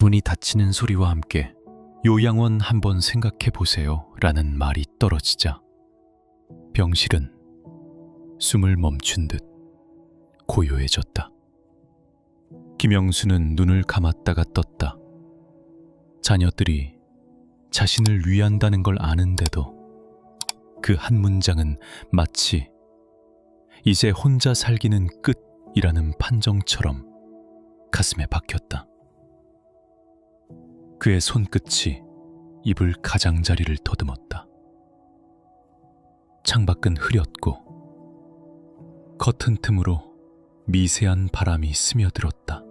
문이 닫히는 소리와 함께 요양원 한번 생각해 보세요 라는 말이 떨어지자 병실은 숨을 멈춘 듯 고요해졌다. 김영수는 눈을 감았다가 떴다. 자녀들이 자신을 위한다는 걸 아는데도 그 한 문장은 마치 이제 혼자 살기는 끝이라는 판정처럼 가슴에 박혔다. 그의 손끝이 이불 가장자리를 더듬었다. 창밖은 흐렸고 커튼 틈으로 미세한 바람이 스며들었다.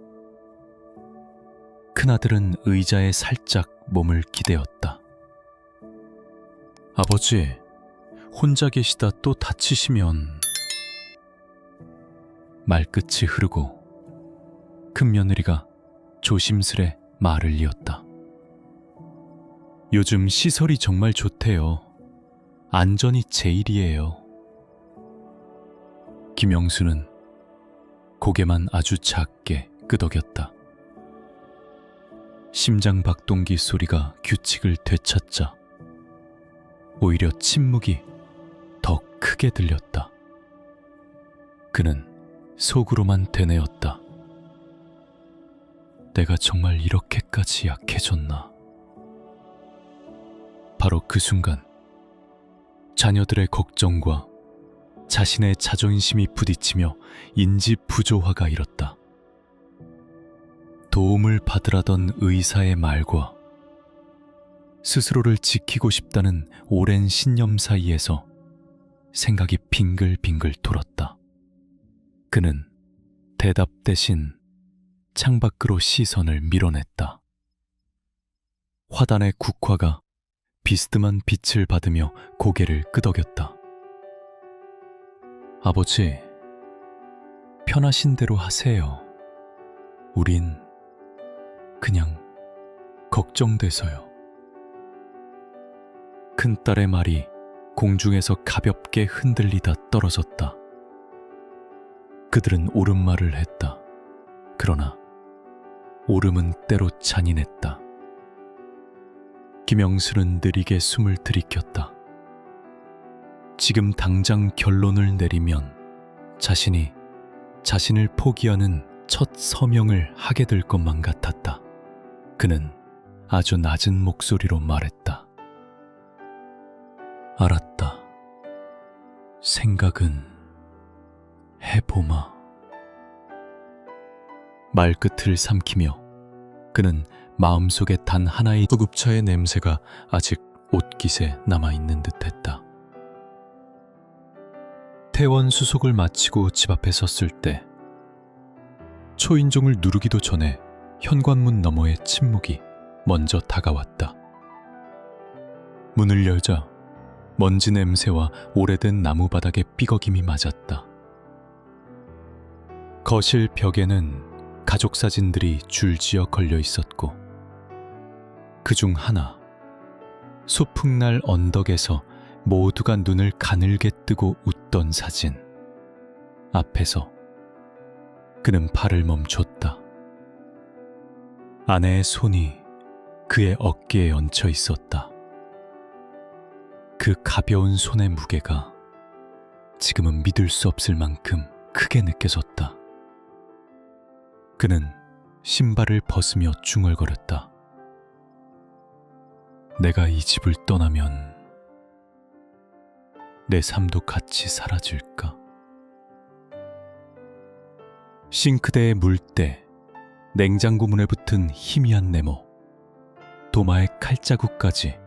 큰아들은 의자에 살짝 몸을 기대었다. 아버지, 혼자 계시다 또 다치시면 말끝이 흐르고 큰 며느리가 조심스레 말을 이었다. 요즘 시설이 정말 좋대요. 안전이 제일이에요. 김영수는 고개만 아주 작게 끄덕였다. 심장 박동기 소리가 규칙을 되찾자 오히려 침묵이 더 크게 들렸다. 그는 속으로만 되뇌었다. 내가 정말 이렇게까지 약해졌나? 바로 그 순간 자녀들의 걱정과 자신의 자존심이 부딪히며 인지 부조화가 일었다. 도움을 받으라던 의사의 말과 스스로를 지키고 싶다는 오랜 신념 사이에서 생각이 빙글빙글 돌았다. 그는 대답 대신 창밖으로 시선을 밀어냈다. 화단의 국화가 비스듬한 빛을 받으며 고개를 끄덕였다. 아버지, 편하신 대로 하세요. 우린 그냥 걱정돼서요. 큰딸의 말이 공중에서 가볍게 흔들리다 떨어졌다. 그들은 옳은 말을 했다. 그러나 옳음은 때로 잔인했다. 김영수는 느리게 숨을 들이켰다. 지금 당장 결론을 내리면 자신이 자신을 포기하는 첫 서명을 하게 될 것만 같았다. 그는 아주 낮은 목소리로 말했다. 알았다. 생각은 해보마. 말끝을 삼키며 그는 마음속에 단 하나의 구급차의 냄새가 아직 옷깃에 남아있는 듯했다. 퇴원 수속을 마치고 집 앞에 섰을 때 초인종을 누르기도 전에 현관문 너머의 침묵이 먼저 다가왔다. 문을 열자 먼지 냄새와 오래된 나무 바닥의 삐걱임이 맞았다. 거실 벽에는 가족 사진들이 줄지어 걸려 있었고 그 중 하나 소풍날 언덕에서 모두가 눈을 가늘게 뜨고 웃던 사진 앞에서 그는 발을 멈췄다. 아내의 손이 그의 어깨에 얹혀 있었다. 그 가벼운 손의 무게가 지금은 믿을 수 없을 만큼 크게 느껴졌다. 그는 신발을 벗으며 중얼거렸다. 내가 이 집을 떠나면 내 삶도 같이 사라질까? 싱크대의 물때, 냉장고 문에 붙은 희미한 네모, 도마의 칼자국까지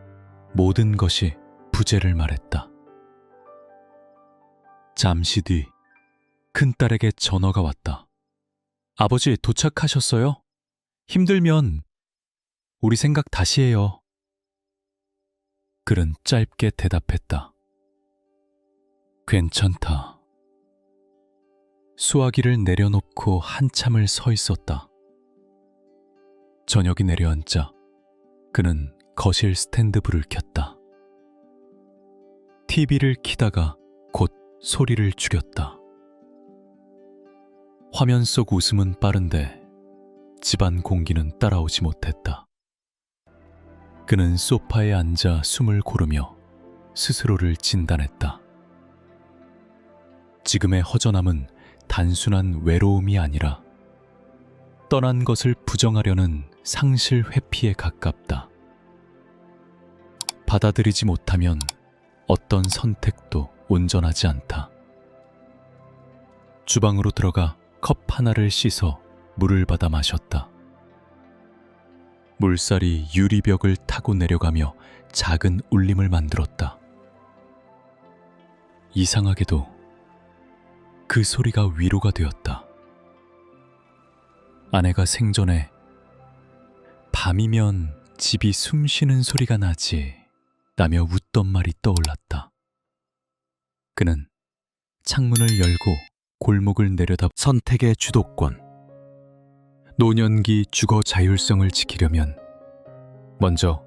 모든 것이 부재를 말했다. 잠시 뒤 큰딸에게 전화가 왔다. 아버지 도착하셨어요? 힘들면 우리 생각 다시 해요. 글은 짧게 대답했다. 괜찮다. 수화기를 내려놓고 한참을 서 있었다. 저녁이 내려앉자 그는 거실 스탠드 불을 켰다. TV를 키다가 곧 소리를 죽였다. 화면 속 웃음은 빠른데 찝찝한 공기는 따라오지 못했다. 그는 소파에 앉아 숨을 고르며 스스로를 진단했다. 지금의 허전함은 단순한 외로움이 아니라 떠난 것을 부정하려는 상실 회피에 가깝다. 받아들이지 못하면 어떤 선택도 온전하지 않다. 주방으로 들어가 컵 하나를 씻어 물을 받아 마셨다. 물살이 유리벽을 타고 내려가며 작은 울림을 만들었다. 이상하게도 그 소리가 위로가 되었다. 아내가 생전에 밤이면 집이 숨 쉬는 소리가 나지 라며 웃던 말이 떠올랐다. 그는 창문을 열고 골목을 내려다 선택의 주도권. 노년기 주거 자율성을 지키려면 먼저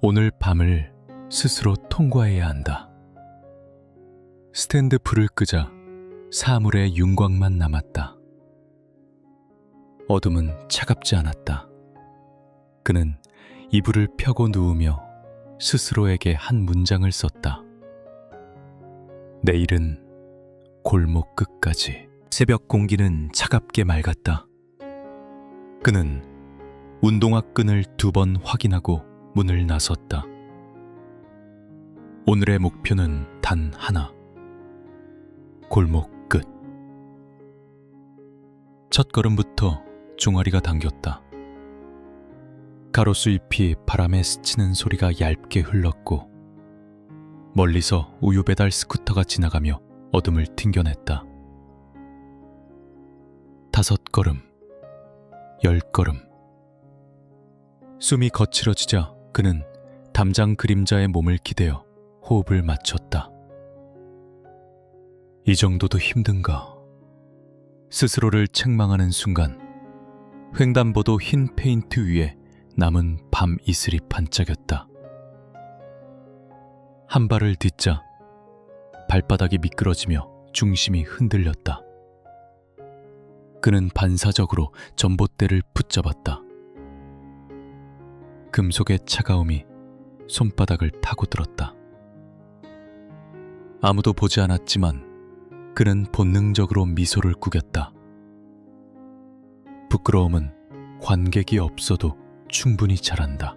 오늘 밤을 스스로 통과해야 한다. 스탠드 불을 끄자 사물의 윤곽만 남았다. 어둠은 차갑지 않았다. 그는 이불을 펴고 누우며 스스로에게 한 문장을 썼다. 내일은 골목 끝까지 새벽 공기는 차갑게 맑았다. 그는 운동화 끈을 두 번 확인하고 문을 나섰다. 오늘의 목표는 단 하나. 골목 끝. 첫 걸음부터 종아리가 당겼다. 가로수 잎이 바람에 스치는 소리가 얇게 흘렀고 멀리서 우유 배달 스쿠터가 지나가며 어둠을 튕겨냈다. 다섯 걸음, 열 걸음. 숨이 거칠어지자 그는 담장 그림자의 몸을 기대어 호흡을 맞췄다. 이 정도도 힘든가? 스스로를 책망하는 순간 횡단보도 흰 페인트 위에 남은 밤 이슬이 반짝였다. 한 발을 딛자 발바닥이 미끄러지며 중심이 흔들렸다. 그는 반사적으로 전봇대를 붙잡았다. 금속의 차가움이 손바닥을 타고 들었다. 아무도 보지 않았지만 그는 본능적으로 미소를 구겼다. 부끄러움은 관객이 없어도 충분히 잘한다.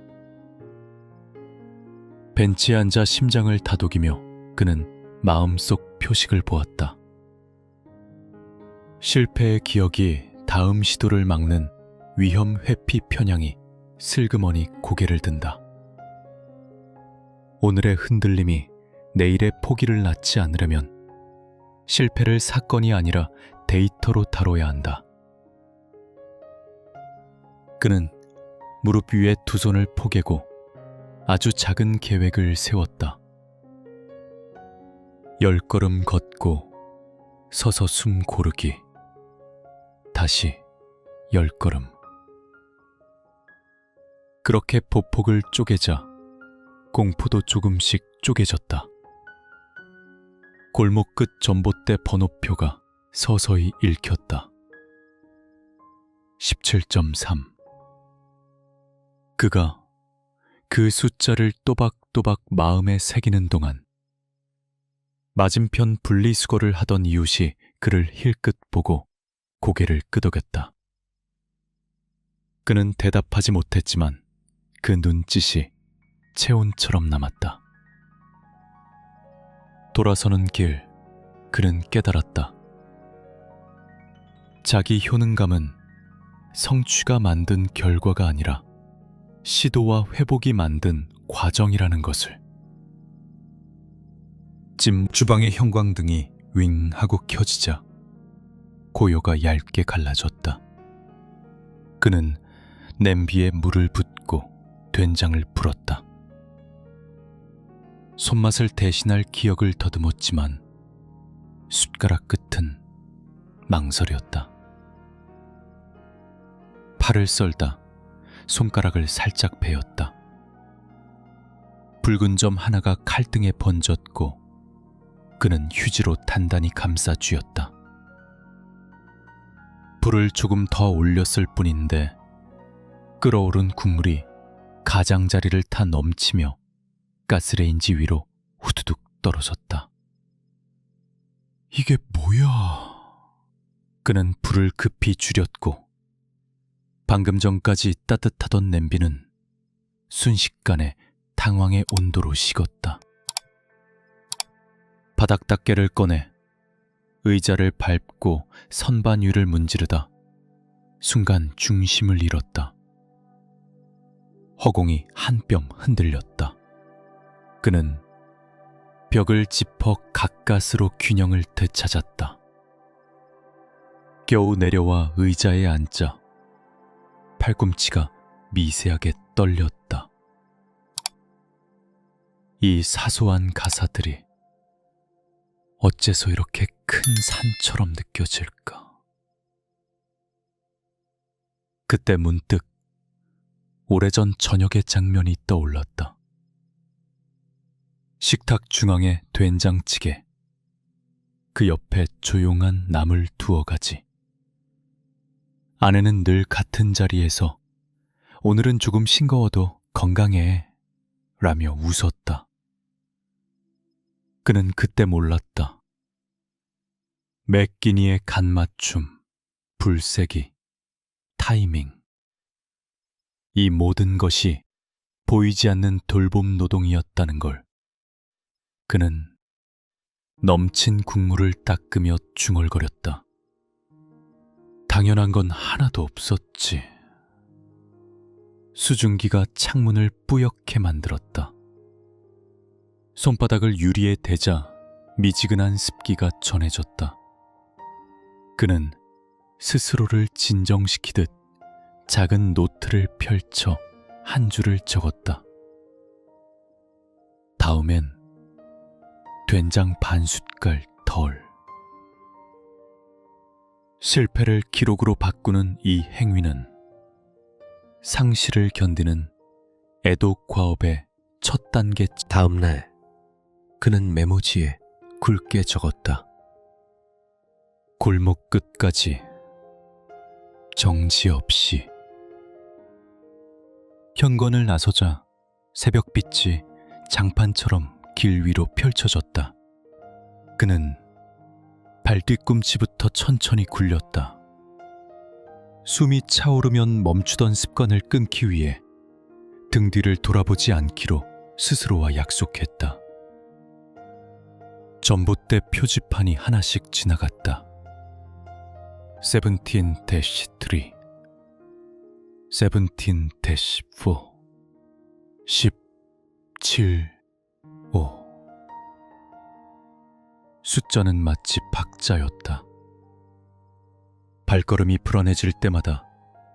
벤치에 앉아 심장을 다독이며 그는 마음속 표식을 보았다. 실패의 기억이 다음 시도를 막는 위험 회피 편향이 슬그머니 고개를 든다. 오늘의 흔들림이 내일의 포기를 낳지 않으려면 실패를 사건이 아니라 데이터로 다뤄야 한다. 그는 무릎 위에 두 손을 포개고 아주 작은 계획을 세웠다. 열 걸음 걷고 서서 숨 고르기. 다시 열 걸음. 그렇게 보폭을 쪼개자 공포도 조금씩 쪼개졌다. 골목 끝 전봇대 번호표가 서서히 읽혔다. 17.3 그가 그 숫자를 또박또박 마음에 새기는 동안 맞은편 분리수거를 하던 이웃이 그를 힐끗 보고 고개를 끄덕였다. 그는 대답하지 못했지만 그 눈짓이 체온처럼 남았다. 돌아서는 길, 그는 깨달았다. 자기 효능감은 성취가 만든 결과가 아니라 시도와 회복이 만든 과정이라는 것을. 찜 주방의 형광등이 윙 하고 켜지자 고요가 얇게 갈라졌다. 그는 냄비에 물을 붓고 된장을 불었다. 손맛을 대신할 기억을 더듬었지만 숟가락 끝은 망설였다. 팔을 썰다 손가락을 살짝 베었다. 붉은 점 하나가 칼등에 번졌고 그는 휴지로 단단히 감싸 쥐었다. 불을 조금 더 올렸을 뿐인데 끓어오른 국물이 가장자리를 타 넘치며 가스레인지 위로 후두둑 떨어졌다. 이게 뭐야? 그는 불을 급히 줄였고 방금 전까지 따뜻하던 냄비는 순식간에 당황의 온도로 식었다. 바닥 닦개를 꺼내 의자를 밟고 선반 위를 문지르다 순간 중심을 잃었다. 허공이 한 뼘 흔들렸다. 그는 벽을 짚어 가까스로 균형을 되찾았다. 겨우 내려와 의자에 앉자 팔꿈치가 미세하게 떨렸다. 이 사소한 가사들이 어째서 이렇게 큰 산처럼 느껴질까? 그때 문득 오래전 저녁의 장면이 떠올랐다. 식탁 중앙에 된장찌개, 그 옆에 조용한 나물 두어 가지. 아내는 늘 같은 자리에서 오늘은 조금 싱거워도 건강해 라며 웃었다. 그는 그때 몰랐다. 맥기니의 간맞춤, 불세기, 타이밍. 이 모든 것이 보이지 않는 돌봄 노동이었다는 걸. 그는 넘친 국물을 닦으며 중얼거렸다. 당연한 건 하나도 없었지. 수증기가 창문을 뿌옇게 만들었다. 손바닥을 유리에 대자 미지근한 습기가 전해졌다. 그는 스스로를 진정시키듯 작은 노트를 펼쳐 한 줄을 적었다. 다음엔 된장 반 숟갈 덜. 실패를 기록으로 바꾸는 이 행위는 상실을 견디는 애독 과업의 첫 단계 다음 날 그는 메모지에 굵게 적었다. 골목 끝까지 정지 없이 현관을 나서자 새벽빛이 장판처럼 길 위로 펼쳐졌다. 그는 발뒤꿈치부터 천천히 굴렸다. 숨이 차오르면 멈추던 습관을 끊기 위해 등 뒤를 돌아보지 않기로 스스로와 약속했다. 전봇대 표지판이 하나씩 지나갔다. 세븐틴 대시 3 세븐틴 대시 4 10 7 5 숫자는 마치 박자였다. 발걸음이 불안해질 때마다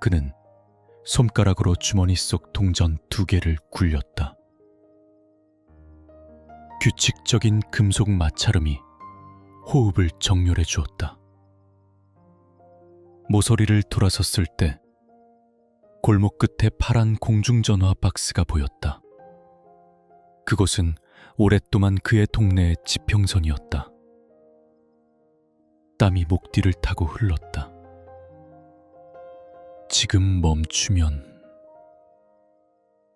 그는 손가락으로 주머니 속 동전 두 개를 굴렸다. 규칙적인 금속 마찰음이 호흡을 정렬해 주었다. 모서리를 돌아섰을 때 골목 끝에 파란 공중전화 박스가 보였다. 그곳은 오랫동안 그의 동네의 지평선이었다. 땀이 목 뒤를 타고 흘렀다. 지금 멈추면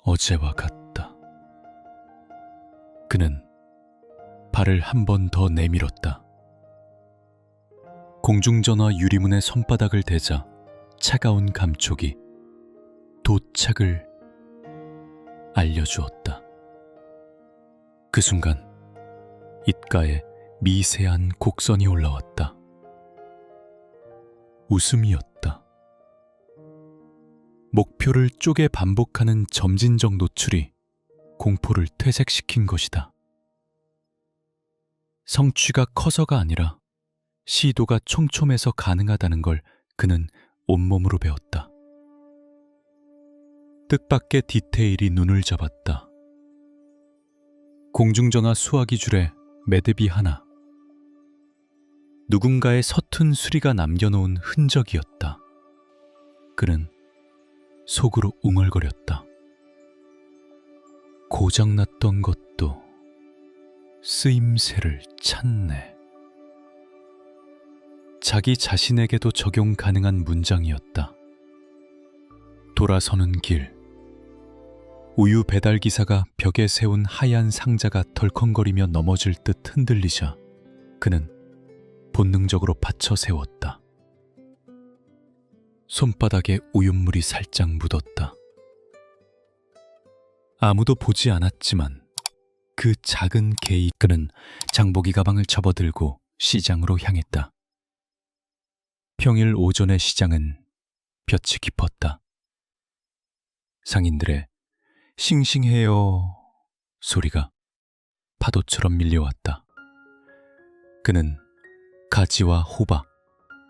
어제와 같다. 그는 발을 한 번 더 내밀었다. 공중전화 유리문에 손바닥을 대자 차가운 감촉이 도착을 알려주었다. 그 순간 입가에 미세한 곡선이 올라왔다. 웃음이었다. 목표를 쪼개 반복하는 점진적 노출이 공포를 퇴색시킨 것이다. 성취가 커서가 아니라 시도가 촘촘해서 가능하다는 걸 그는 온몸으로 배웠다. 뜻밖의 디테일이 눈을 잡았다. 공중전화 수화기 줄에 매듭이 하나. 누군가의 서툰 수리가 남겨놓은 흔적이었다. 그는 속으로 웅얼거렸다. 고장났던 것도 쓰임새를 찾네. 자기 자신에게도 적용 가능한 문장이었다. 돌아서는 길. 우유 배달 기사가 벽에 세운 하얀 상자가 덜컹거리며 넘어질 듯 흔들리자 그는 본능적으로 받쳐 세웠다. 손바닥에 우윳물이 살짝 묻었다. 아무도 보지 않았지만 그 작은 개이 그는 장보기 가방을 접어들고 시장으로 향했다. 평일 오전의 시장은 볕이 깊었다. 상인들의 싱싱해요 소리가 파도처럼 밀려왔다. 그는 가지와 호박,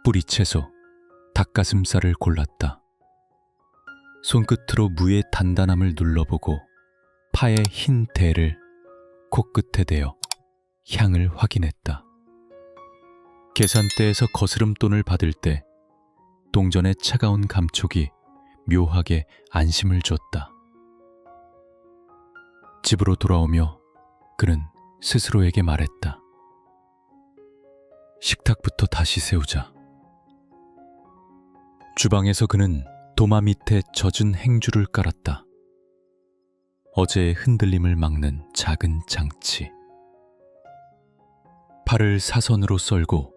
뿌리채소, 닭가슴살을 골랐다. 손끝으로 무의 단단함을 눌러보고 파의 흰 대를 코끝에 대어 향을 확인했다. 계산대에서 거스름돈을 받을 때 동전의 차가운 감촉이 묘하게 안심을 줬다. 집으로 돌아오며 그는 스스로에게 말했다. 식탁부터 다시 세우자. 주방에서 그는 도마 밑에 젖은 행주를 깔았다. 어제의 흔들림을 막는 작은 장치. 파를 사선으로 썰고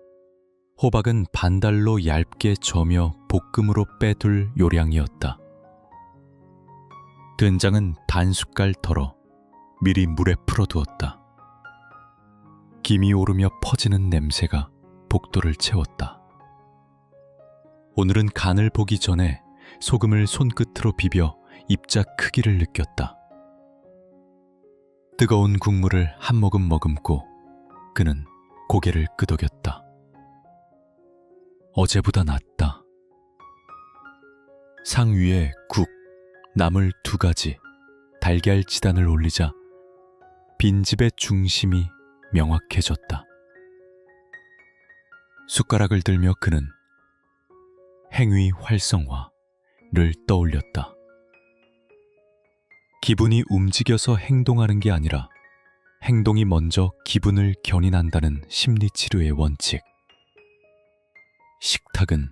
호박은 반달로 얇게 저며 볶음으로 빼둘 요량이었다. 된장은 반 숟갈 덜어 미리 물에 풀어두었다. 김이 오르며 퍼지는 냄새가 복도를 채웠다. 오늘은 간을 보기 전에 소금을 손끝으로 비벼 입자 크기를 느꼈다. 뜨거운 국물을 한 모금 머금고 그는 고개를 끄덕였다. 어제보다 낫다. 상 위에 국, 나물 두 가지, 달걀 지단을 올리자 빈집의 중심이 명확해졌다. 숟가락을 들며 그는 행위 활성화를 떠올렸다. 기분이 움직여서 행동하는 게 아니라 행동이 먼저 기분을 견인한다는 심리치료의 원칙. 식탁은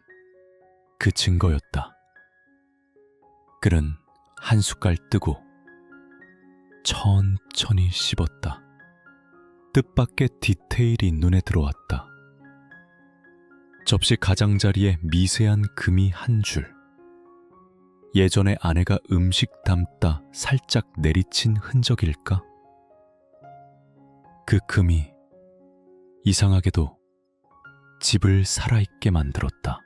그 증거였다. 그는 한 숟갈 뜨고 천천히 씹었다. 뜻밖의 디테일이 눈에 들어왔다. 접시 가장자리에 미세한 금이 한 줄. 예전에 아내가 음식 담다 살짝 내리친 흔적일까? 그 금이 이상하게도 집을 살아있게 만들었다.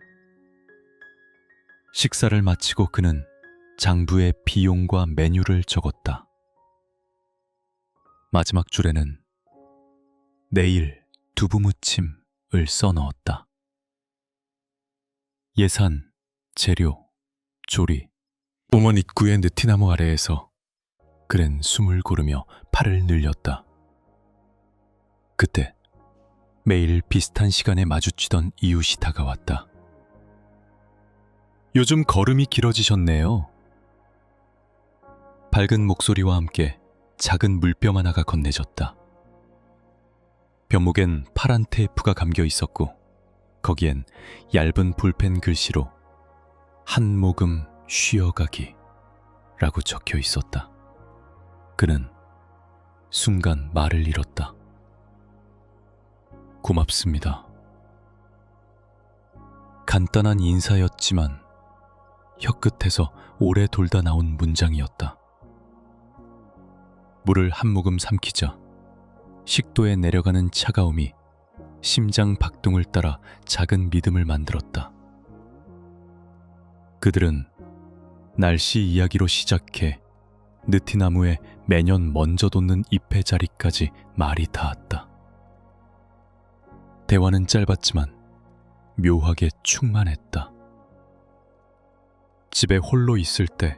식사를 마치고 그는 장부에 비용과 메뉴를 적었다. 마지막 줄에는 내일 두부무침을 써 넣었다. 예산, 재료, 조리, 우먼 입구의 느티나무 아래에서 그랜 숨을 고르며 팔을 늘렸다. 그때 매일 비슷한 시간에 마주치던 이웃이 다가왔다. 요즘 걸음이 길어지셨네요. 밝은 목소리와 함께 작은 물병 하나가 건네졌다. 변목엔 파란 테이프가 감겨 있었고 거기엔 얇은 볼펜 글씨로 한 모금 쉬어가기 라고 적혀 있었다. 그는 순간 말을 잃었다. 고맙습니다. 간단한 인사였지만 혀끝에서 오래 돌다 나온 문장이었다. 물을 한 모금 삼키자 식도에 내려가는 차가움이 심장 박동을 따라 작은 믿음을 만들었다. 그들은 날씨 이야기로 시작해 느티나무에 매년 먼저 돋는 잎의 자리까지 말이 닿았다. 대화는 짧았지만 묘하게 충만했다. 집에 홀로 있을 때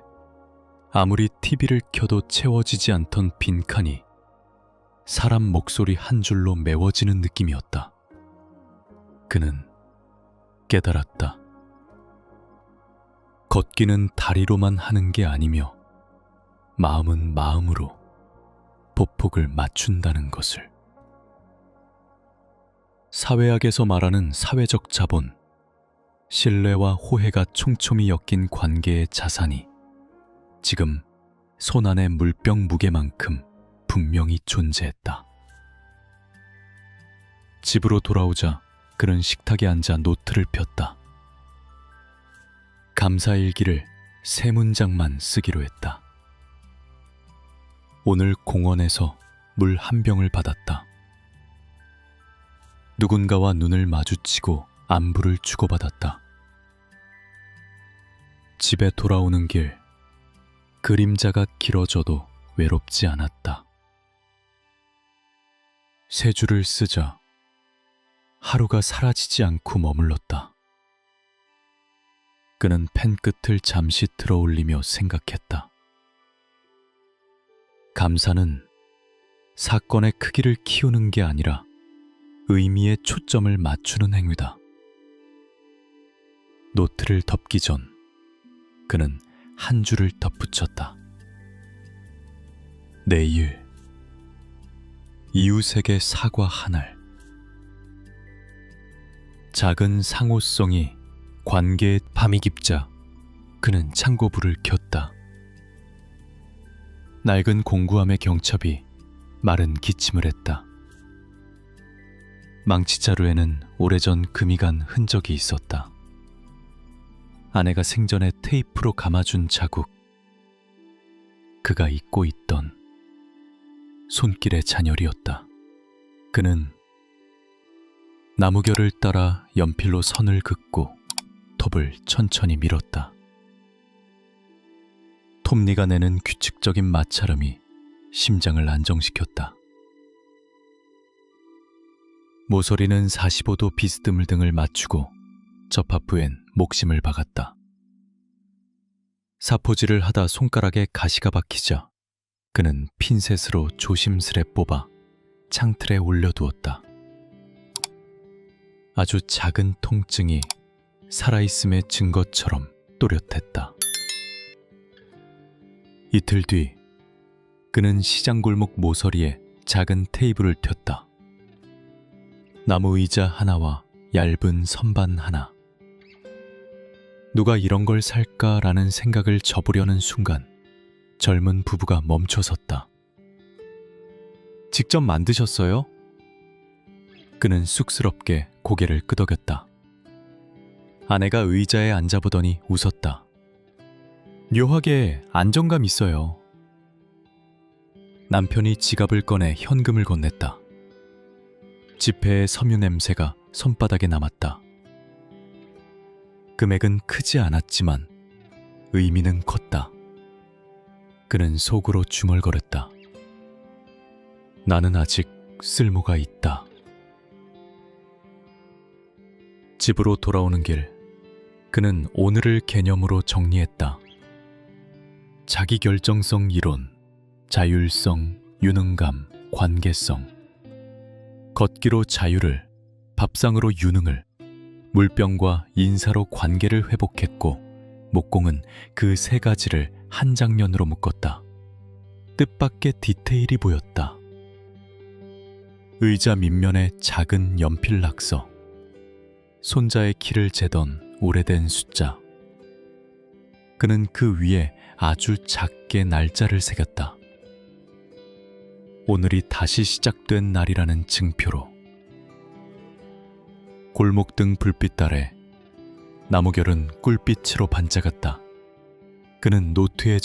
아무리 TV를 켜도 채워지지 않던 빈칸이 사람 목소리 한 줄로 메워지는 느낌이었다. 그는 깨달았다. 걷기는 다리로만 하는 게 아니며 마음은 마음으로 보폭을 맞춘다는 것을. 사회학에서 말하는 사회적 자본, 신뢰와 호혜가 촘촘히 엮인 관계의 자산이 지금 손 안의 물병 무게만큼 분명히 존재했다. 집으로 돌아오자 그는 식탁에 앉아 노트를 폈다. 감사일기를 세 문장만 쓰기로 했다. 오늘 공원에서 물 한 병을 받았다. 누군가와 눈을 마주치고 안부를 주고받았다. 집에 돌아오는 길, 그림자가 길어져도 외롭지 않았다. 세 줄을 쓰자 하루가 사라지지 않고 머물렀다. 그는 펜 끝을 잠시 들어 올리며 생각했다. 감사는 사건의 크기를 키우는 게 아니라 의미에 초점을 맞추는 행위다. 노트를 덮기 전 그는 한 줄을 덧붙였다. 내일 이웃에게 사과 한 알. 작은 상호성이 관계에 밤이 깊자 그는 창고불을 켰다. 낡은 공구함의 경첩이 마른 기침을 했다. 망치자루에는 오래전 금이 간 흔적이 있었다. 아내가 생전에 테이프로 감아준 자국. 그가 잊고 있던 손길의 잔열이었다. 그는 나무결을 따라 연필로 선을 긋고 톱을 천천히 밀었다. 톱니가 내는 규칙적인 마찰음이 심장을 안정시켰다. 모서리는 45도 비스듬을 등을 맞추고 접합 부엔 목심을 박았다. 사포질을 하다 손가락에 가시가 박히자 그는 핀셋으로 조심스레 뽑아 창틀에 올려두었다. 아주 작은 통증이 살아있음의 증거처럼 또렷했다. 이틀 뒤 그는 시장 골목 모서리에 작은 테이블을 켰다. 나무 의자 하나와 얇은 선반 하나. 누가 이런 걸 살까라는 생각을 접으려는 순간 젊은 부부가 멈춰섰다. 직접 만드셨어요? 그는 쑥스럽게 고개를 끄덕였다. 아내가 의자에 앉아보더니 웃었다. 묘하게 안정감 있어요. 남편이 지갑을 꺼내 현금을 건넸다. 지폐의 섬유 냄새가 손바닥에 남았다. 금액은 크지 않았지만 의미는 컸다. 그는 속으로 중얼거렸다. 나는 아직 쓸모가 있다. 집으로 돌아오는 길, 그는 오늘을 개념으로 정리했다. 자기 결정성 이론, 자율성, 유능감, 관계성. 걷기로 자유를, 밥상으로 유능을, 물병과 인사로 관계를 회복했고, 목공은 그 세 가지를 한 장면으로 묶었다. 뜻밖의 디테일이 보였다. 의자 밑면에 작은 연필 낙서. 손자의 키를 재던 오래된 숫자. 그는 그 위에 아주 작게 날짜를 새겼다. 오늘이 다시 시작된 날이라는 증표로. 골목등 불빛 아래 나무결은 꿀빛으로 반짝았다. 그는 노트에 적